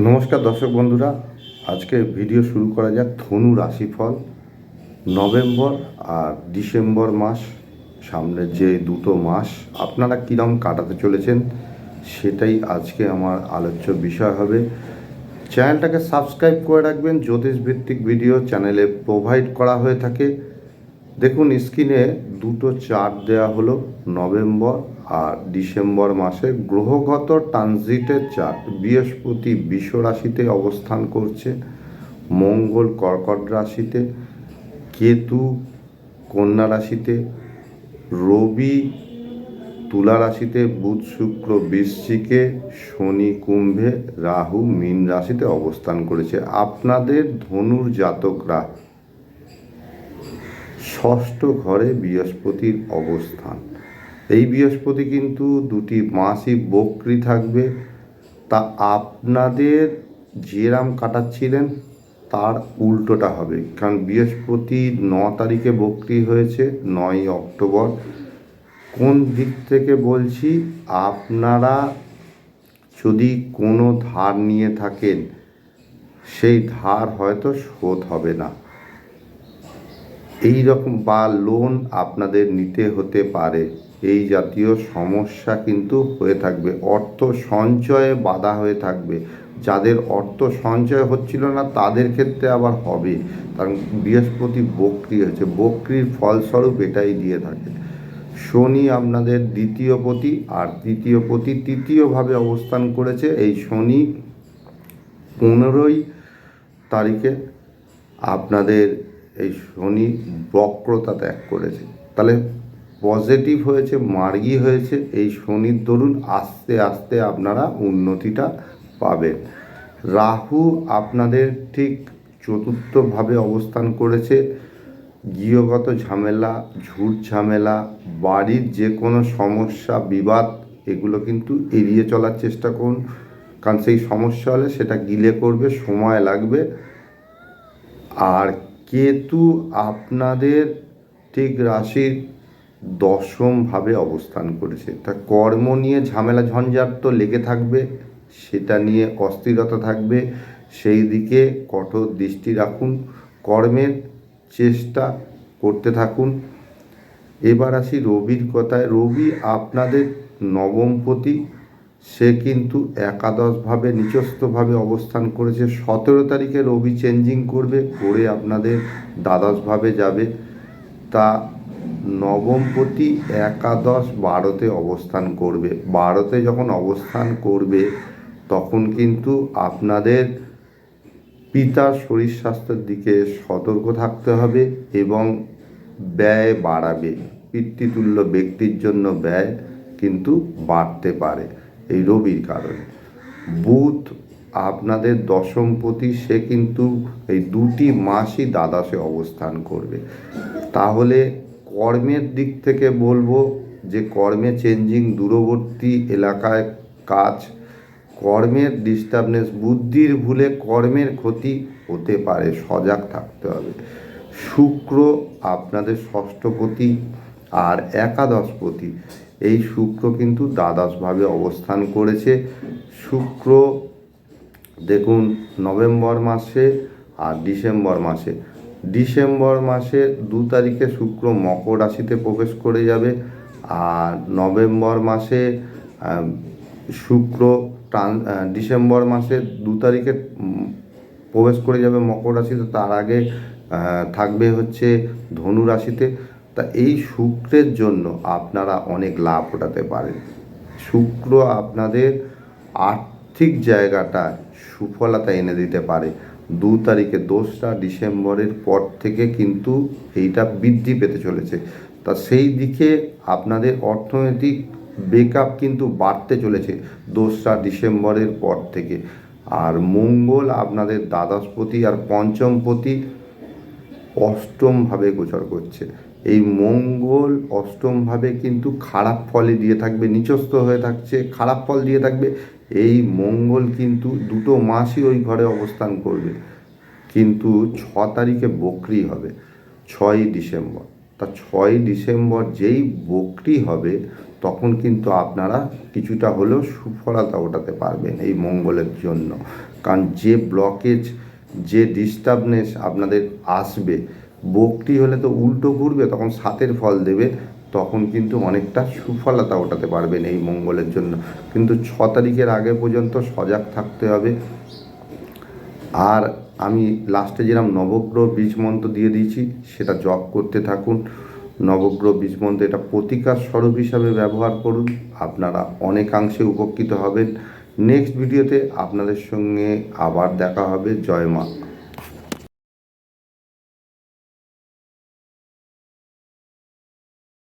নমস্কার দর্শক বন্ধুরা, আজকে ভিডিও শুরু করা যাক ধনু রাশিফল, নভেম্বর আর ডিসেম্বর মাস, সামনের যে দুটো মাস, আপনারা কীরকম কাটাতে চলেছেন সেটাই আজকে আমার আলোচ্য বিষয় হবে। চ্যানেলটাকে সাবস্ক্রাইব করে রাখবেন জ্যোতিষ ভিত্তিক ভিডিও চ্যানেলে প্রোভাইড করা হয়ে থাকে। দেখুন স্ক্রিনে দুটো চার্ট দেওয়া হলো, নভেম্বর আর ডিসেম্বর মাসে গ্রহগত ট্রানজিটের চার্ট বৃহস্পতি বিষ রাশিতে অবস্থান করছে, মঙ্গল কর্কট রাশিতে, কেতু কন্যা রাশিতে, রবি তুলা রাশিতে, বুধ শুক্র বৃশ্চিকে, শনি কুম্ভে, রাহু মীন রাশিতে অবস্থান করেছে। আপনাদের ধনুর জাতকরা ষষ্ঠ ঘরে বৃহস্পতির অবস্থান। এই বৃহস্পতি কিন্তু দুটি মাসই বক্রি থাকবে। তা আপনাদের যেরাম কাটাচ্ছিলেন, তার উল্টোটা হবে। কারণ বৃহস্পতি ন তারিখে বক্রি হয়েছে নয় অক্টোবর। কোন দিক থেকে বলছি, আপনারা যদি কোনো ধার নিয়ে থাকেন, সেই ধার হয়তো শোধ হবে না। এই রকম বা লোন আপনাদের নিতে হতে পারে। এই জাতীয় সমস্যা কিন্তু হয়ে থাকবে। অর্থ সঞ্চয়ে বাধা হয়ে থাকবে। যাদের অর্থ সঞ্চয় হচ্ছিল না, তাদের ক্ষেত্রে আবার হবে। কারণ বৃহস্পতি বক্রি হয়েছে। বক্রির ফলস্বরূপ এটাই দিয়ে থাকে। শনি আপনাদের দ্বিতীয় পতি আর তৃতীয় পতি তৃতীয়ভাবে অবস্থান করেছে এই শনি পনেরোই তারিখে আপনাদের এই শনি বক্রতা ত্যাগ করেছে। তাহলে পজিটিভ হয়েছে, মার্গি হয়েছে, এই শনির দরুন আস্তে আস্তে আপনারা উন্নতিটা পাবেন। রাহু আপনাদের ঠিক চতুর্থভাবে অবস্থান করেছে। গৃহগত ঝামেলা, ঝুট ঝামেলা, বাড়ির যে কোনো সমস্যা, বিবাদ, এগুলো কিন্তু এড়িয়ে চলার চেষ্টা করুন। কারণ সেই সমস্যা হলে সেটা গিলে করবে, সময় লাগবে। আর কেতু আপনাদের ঠিক রাশির দশমভাবে অবস্থান করেছে। তা কর্ম নিয়ে ঝামেলা ঝঞ্ঝাট তো লেগে থাকবে, সেটা নিয়ে অস্থিরতা থাকবে, সেই দিকে কঠোর দৃষ্টি রাখুন, কর্মের চেষ্টা করতে থাকুন। এবার আসি রবির কথায়। রবি আপনাদের নবমপতি সে কিন্তু একাদশভাবে নিচস্থভাবে অবস্থান করেছে। সতেরো তারিখে রবি চেঞ্জিং করবে, করে আপনাদের দ্বাদশভাবে যাবে। তা নবমপতি একাদশ বারোতে অবস্থান করবে। বারোতে যখন অবস্থান করবে, তখন কিন্তু আপনাদের পিতার শরীর স্বাস্থ্যের দিকে সতর্ক থাকতে হবে এবং ব্যয় বাড়াবে। পিতৃতুল্য ব্যক্তির জন্য ব্যয় কিন্তু বাড়তে পারে। এই রবির কারণে। বুধ আপনাদের দশমপতি, সে কিন্তু এই দুটি মাসই দ্বাদশে অবস্থান করবে। তাহলে কর্মের দিক থেকে বলব যে কর্মে চেঞ্জিং দূরবর্তী এলাকায় কাজ, কর্মের ডিস্টার্বনেস বুদ্ধির ভুলে কর্মের ক্ষতি হতে পারে, সজাগ থাকতে হবে। শুক্র আপনাদের ষষ্ঠপতি আর একাদশপতি। এই শুক্র কিন্তু দ্বাদশভাবে অবস্থান করেছে। শুক্র, দেখুন, নভেম্বর মাসে আর ডিসেম্বর মাসে। ডিসেম্বর মাসে দু তারিখে শুক্র মকর রাশিতে প্রবেশ করে যাবে আর নভেম্বর মাসে শুক্র ট্রান ডিসেম্বর মাসে দু তারিখে প্রবেশ করে যাবে মকর রাশিতে তার আগে থাকবে হচ্ছে ধনু রাশিতে। তা এই শুক্রের জন্য আপনারা অনেক লাভ ওঠাতে পারেন। শুক্র আপনাদের আর্থিক জায়গাটা সুফলতা এনে দিতে পারে। দু তারিখে দোসরা ডিসেম্বরের পর থেকে কিন্তু এইটা বৃদ্ধি পেতে চলেছে। তা সেই দিকে আপনাদের অর্থনৈতিক বেকআপ কিন্তু বাড়তে চলেছে দোসরা ডিসেম্বরের পর থেকে। আর মঙ্গল আপনাদের দ্বাদশপতি আর পঞ্চমপতি অষ্টমভাবে গোচর করছে। এই মঙ্গল অষ্টমভাবে কিন্তু খারাপ ফলই দিয়ে থাকবে, নিচস্থ হয়ে থাকছে, খারাপ ফল দিয়ে থাকবে। এই মঙ্গল কিন্তু দুটো মাসই ওই ঘরে অবস্থান করবে। কিন্তু ছ তারিখে বকরি হবে ছয়ই ডিসেম্বর। তা ছয়ই ডিসেম্বর যেই বকরি হবে, তখন কিন্তু আপনারা কিছুটা হলেও সুফলতা ওঠাতে পারবেন এই মঙ্গলের জন্য। কারণ যে ব্লকেজ যে ডিস্টার্বনেস আপনাদের আসবে বকটি হলে তো উল্টো ঘুরবে, তখন সাতের ফল দেবে, তখন কিন্তু অনেকটা সুফলতা ওঠাতে পারবেন এই মঙ্গলের জন্য। কিন্তু ছ তারিখের আগে পর্যন্ত সজাগ থাকতে হবে। আর আমি লাস্টে যেরকম নবগ্রহ বীজ মন্ত্র দিয়ে দিয়েছি, সেটা জপ করতে থাকুন। নবগ্রহ বীজ মন্ত্র এটা প্রতিকার স্বরূপ হিসাবে ব্যবহার করুন। আপনারা অনেকাংশে উপকৃত হবেন। নেক্সট ভিডিওতে আপনাদের সঙ্গে আবার দেখা হবে। জয় মা।